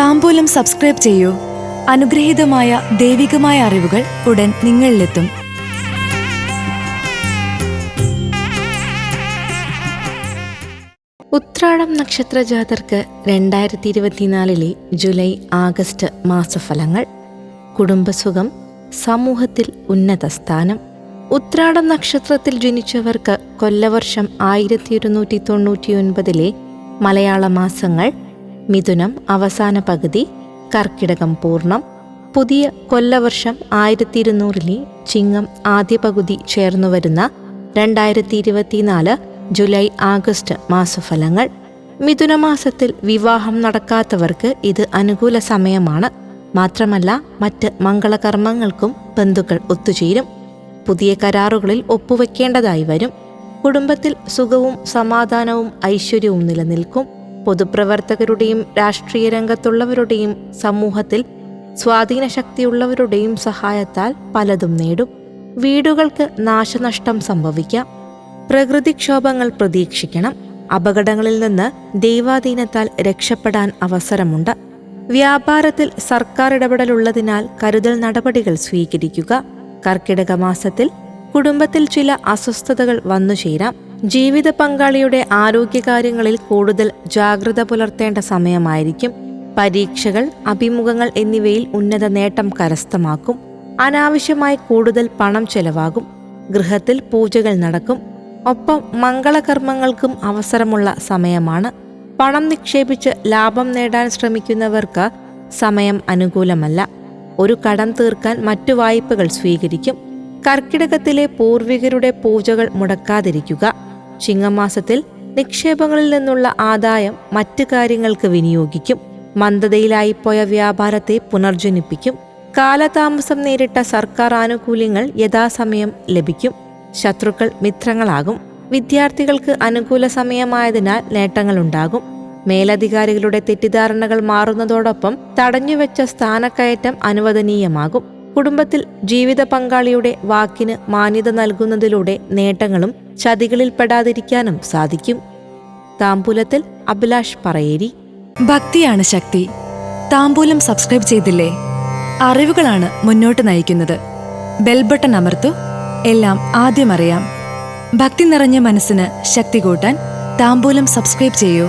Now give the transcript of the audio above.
താമ്പൂലം subscribe ചെയ്യൂ. അനുഗ്രഹീതമായ ദൈവികമായ അറിവുകൾ ഉടൻ നിങ്ങളിലെത്തും. ഉത്രാടം നക്ഷത്ര ജാതർക്ക് രണ്ടായിരത്തി ഇരുപത്തിനാലിലെ ജൂലൈ ആഗസ്റ്റ് മാസഫലങ്ങൾ. കുടുംബസുഖം സമൂഹത്തിൽ ഉന്നത സ്ഥാനം ഉത്രാടം നക്ഷത്രത്തിൽ ജനിച്ചവർക്ക് കൊല്ലവർഷം ആയിരത്തി ഇരുന്നൂറ്റി തൊണ്ണൂറ്റിയൊൻപതിലെ മലയാള മാസങ്ങൾ. മിഥുനം അവസാന പകുതി കർക്കിടകം പൂർണം പുതിയ കൊല്ലവർഷം ആയിരത്തി ഇരുന്നൂറിലെ ചിങ്ങം ആദ്യ പകുതി ചേർന്നു വരുന്ന രണ്ടായിരത്തി ഇരുപത്തിനാല് ജൂലൈ ആഗസ്റ്റ് മാസഫലങ്ങൾ. മിഥുനമാസത്തിൽ വിവാഹം നടക്കാത്തവർക്ക് ഇത് അനുകൂല സമയമാണ്. മാത്രമല്ല മറ്റ് മംഗളകർമ്മങ്ങൾക്കും ബന്ധുക്കൾ ഒത്തുചേരും. പുതിയ കരാറുകളിൽ ഒപ്പുവെക്കേണ്ടതായി വരും. കുടുംബത്തിൽ സുഖവും സമാധാനവും ഐശ്വര്യവും നിലനിൽക്കും. പൊതുപ്രവർത്തകരുടെയും രാഷ്ട്രീയ രംഗത്തുള്ളവരുടെയും സമൂഹത്തിൽ സ്വാധീന ശക്തിയുള്ളവരുടെയും സഹായത്താൽ പലതും നേടും. വീടുകൾക്ക് നാശനഷ്ടം സംഭവിക്കാം. പ്രകൃതിക്ഷോഭങ്ങൾ പ്രതീക്ഷിക്കണം. അപകടങ്ങളിൽ നിന്ന് ദൈവാധീനത്താൽ രക്ഷപ്പെടാൻ അവസരമുണ്ട്. വ്യാപാരത്തിൽ സർക്കാർ ഇടപെടലുള്ളതിനാൽ കരുതൽ നടപടികൾ സ്വീകരിക്കുക. കർക്കിടക മാസത്തിൽ കുടുംബത്തിൽ ചില അസ്വസ്ഥതകൾ വന്നുചേരാം. ജീവിത പങ്കാളിയുടെ ആരോഗ്യകാര്യങ്ങളിൽ കൂടുതൽ ജാഗ്രത പുലർത്തേണ്ട സമയമായിരിക്കും. പരീക്ഷകൾ അഭിമുഖങ്ങൾ എന്നിവയിൽ ഉന്നത നേട്ടം കരസ്ഥമാക്കും. അനാവശ്യമായി കൂടുതൽ പണം ചെലവാകും. ഗൃഹത്തിൽ പൂജകൾ നടക്കും. ഒപ്പം മംഗളകർമ്മങ്ങൾക്കും അവസരമുള്ള സമയമാണ്. പണം നിക്ഷേപിച്ച് ലാഭം നേടാൻ ശ്രമിക്കുന്നവർക്ക് സമയം അനുകൂലമല്ല. ഒരു കടം തീർക്കാൻ മറ്റു വായ്പകൾ സ്വീകരിക്കും. കർക്കിടകത്തിലെ പൂർവികരുടെ പൂജകൾ മുടക്കാതിരിക്കുക. ചിങ്ങമാസത്തിൽ നിക്ഷേപങ്ങളിൽ നിന്നുള്ള ആദായം മറ്റു കാര്യങ്ങൾക്ക് വിനിയോഗിക്കും. മന്ദതയിലായിപ്പോയ വ്യാപാരത്തെ പുനർജനിപ്പിക്കും. കാലതാമസം നേരിട്ട സർക്കാർ ആനുകൂല്യങ്ങൾ യഥാസമയം ലഭിക്കും. ശത്രുക്കൾ മിത്രങ്ങളാകും. വിദ്യാർത്ഥികൾക്ക് അനുകൂല സമയമായതിനാൽ നേട്ടങ്ങളുണ്ടാകും. മേലധികാരികളുടെ തെറ്റിദ്ധാരണകൾ മാറുന്നതോടൊപ്പം തടഞ്ഞുവെച്ച സ്ഥാനക്കയറ്റം അനുവദനീയമാകും. കുടുംബത്തിൽ ജീവിത പങ്കാളിയുടെ വാക്കിന് മാന്യത നൽകുന്നതിലൂടെ നേട്ടങ്ങളും ചതികളിൽ പെടാതിരിക്കാനും സാധിക്കും. താമ്പൂലത്തിൽ അഭിലാഷ് പറയേരി. ഭക്തിയാണ് ശക്തി. താമ്പൂലം സബ്സ്ക്രൈബ് ചെയ്തില്ലേ? അറിവുകളാണ് മുന്നോട്ട് നയിക്കുന്നത്. ബെൽബട്ടൺ അമർത്തു. എല്ലാം ആദ്യം അറിയാം. ഭക്തി നിറഞ്ഞ മനസ്സിന് ശക്തി കൂട്ടാൻ താമ്പൂലം സബ്സ്ക്രൈബ് ചെയ്യൂ.